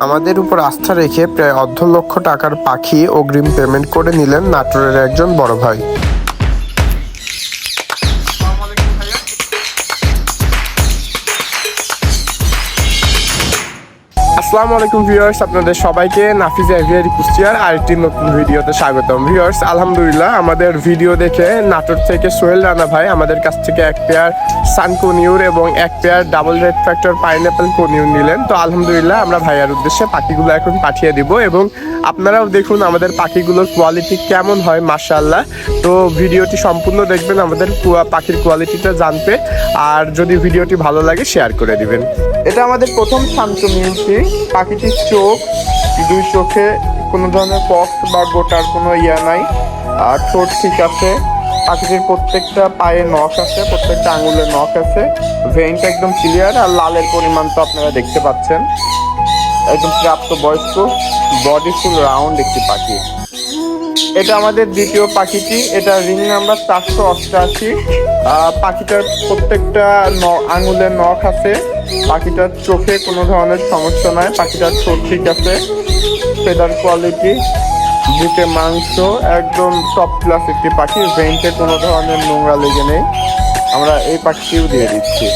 আমাদের উপর আস্থা রেখে প্রায় অর্ধ লক্ষ টাকার পাখি অগ্রিম পেমেন্ট করে নিলেন নাটোরের একজন বড় ভাই। আসসালামু আলাইকুম ভিউয়ার্স, আপনাদের সবাইকে নাফিজ এভিয়ারি কুষ্টিয়ার আরেকটি নতুন ভিডিওতে স্বাগতম। ভিউয়ার্স, আলহামদুলিল্লাহ, আমাদের ভিডিও দেখে নাটোর থেকে সোহেল রানা ভাই আমাদের কাছ থেকে এক পেয়ার সান কনিউর এবং এক pair double red factor pineapple conure নিলেন। তো আলহামদুলিল্লাহ, আমরা ভাইয়ার উদ্দেশ্যে পাখিগুলো এখন পাঠিয়ে দিব এবং আপনারাও দেখুন আমাদের পাখিগুলোর কোয়ালিটি কেমন হয়, মাশাআল্লাহ। তো ভিডিওটি সম্পূর্ণ দেখবেন, আমাদের পাখির কোয়ালিটিটা জানতে। আর যদি ভিডিওটি ভালো লাগে শেয়ার করে দিবেন। এটা আমাদের প্রথম শান্ত মিউটি পাখিটির চোখ, দুই চোখে কোনো ধরনের পক্স বা গোটার কোনো ইয়া নাই। আর ঠোঁট ঠিক আছে। পাখিটির প্রত্যেকটা পায়ে নখ আছে, প্রত্যেকটা আঙুলের নখ আছে। ভেইনটা একদম ক্লিয়ার আর লালের পরিমাণ তো আপনারা দেখতে পাচ্ছেন। একদম প্রাপ্ত বয়স্ক বডি ফুল রাউন্ড একটি পাখি। এটা আমাদের দ্বিতীয় পাখিটি। এটা রিং নাম্বার চারশো অষ্টআশি। পাখিটার প্রত্যেকটা ন- আঙুলে নখ আছে। পাখিটার চোখে কোনো ধরনের সমস্যা নাই। পাখিটার ঠোঁট ঠিক আছে। ফেদার কোয়ালিটি বুকে মাংস, একদম টপ ক্লাস একটি পাখি। ভেন্টে কোনো ধরনের নোংরা লেগে নেই। আমরা এই পাখিটিও দিয়ে দিচ্ছি।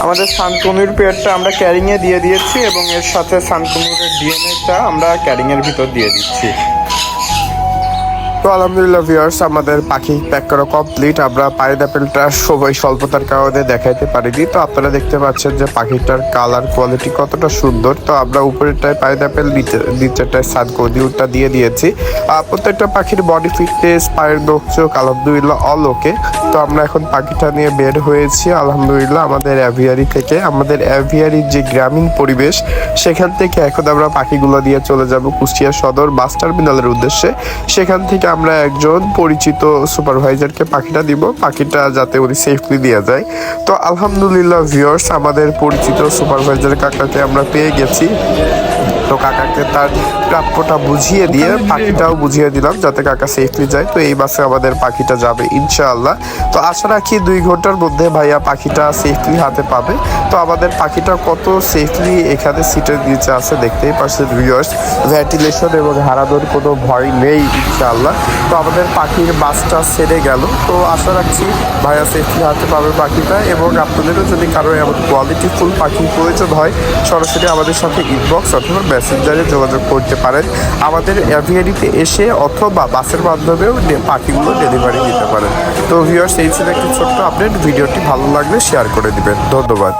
আমাদের সানকুমির পেয়ারটা আমরা ক্যারিংয়ে দিয়ে দিয়েছি এবং এর সাথে সানকুমিরের ডিএনএটা আমরা ক্যারিংয়ের ভিতর দিয়ে দিচ্ছি। তো আলহামদুলিল্লাহ ভিউয়ার্স আমাদের পাখি প্যাক করা কমপ্লিট আমরা পাইনাপেলটা সবাই স্বল্পতার কারণে দেখাইতে পারিনি। তো আপনারা দেখতে পাচ্ছেন যে পাখিটার কালার কোয়ালিটি কতটা সুন্দর। তো আমরা উপরেরটায় পাইনাপেল নিচে নিচেরটায় সানকোডিউরটা দিয়ে দিয়েছি। প্রত্যেকটা পাখির বডি ফিটনেস পায়ের নখ চোখ আলহামদুলিল্লাহ অল ওকে তো আমরা এখন পাখিটা নিয়ে বের হয়েছি। আলহামদুলিল্লাহ, আমাদের অ্যাভিয়ারি থেকে। আমাদের অ্যাভিয়ারির যে গ্রামীণ পরিবেশ, সেখান থেকে এখন আমরা পাখিগুলো দিয়ে চলে যাব কুষ্টিয়া সদর বাস টার্মিনালের উদ্দেশ্যে। সেখান থেকে আমরা একজন পরিচিত সুপারভাইজারকে পাখিটা দিব। পাখিটা যাতে উনি সেফলি দেওয়া যায়। তো আলহামদুলিল্লাহ ভিওর্স আমাদের পরিচিত সুপারভাইজার কাকাকে আমরা পেয়ে গেছি। তো কাকাকে তার প্রাপ্যটা বুঝিয়ে দিয়ে পাখিটাও বুঝিয়ে দিলাম যাতে কাকা সেফলি যায়। তো এই বাসে আমাদের পাখিটা যাবে ইনশাআল্লাহ। তো আশা রাখি দুই ঘণ্টার মধ্যে ভাইয়া পাখিটা সেফলি হাতে পাবে। তো আমাদের পাখিটা কত সেফলি এখানে সিটের নিচে আছে দেখতেই পাচ্ছেন ভিউয়ার্স ভেন্টিলেশন এবং হারানোর কোনো ভয় নেই ইনশাআল্লাহ। তো আমাদের পাখির বাসটা সেরে গেল। তো আশা রাখছি ভাইয়া সেফলি হাতে পাবে পাখিটা এবং আপনাদেরও যদি কারও এমন কোয়ালিটিফুল পাখির প্রয়োজন হয় সরাসরি আমাদের সাথে ইনবক্স অথবা মেসেঞ্জারে যোগাযোগ করতে পারেন। আমাদের অ্যাভিয়ারিতে এসে অথবা বাসের মাধ্যমেও পাখিগুলো ডেলিভারি দিতে পারেন। তো ভিউয়ার্স এই ছিল একটি ছোট্ট আপডেট ভিডিওটি ভালো লাগলে শেয়ার করে দিবেন। ধন্যবাদ।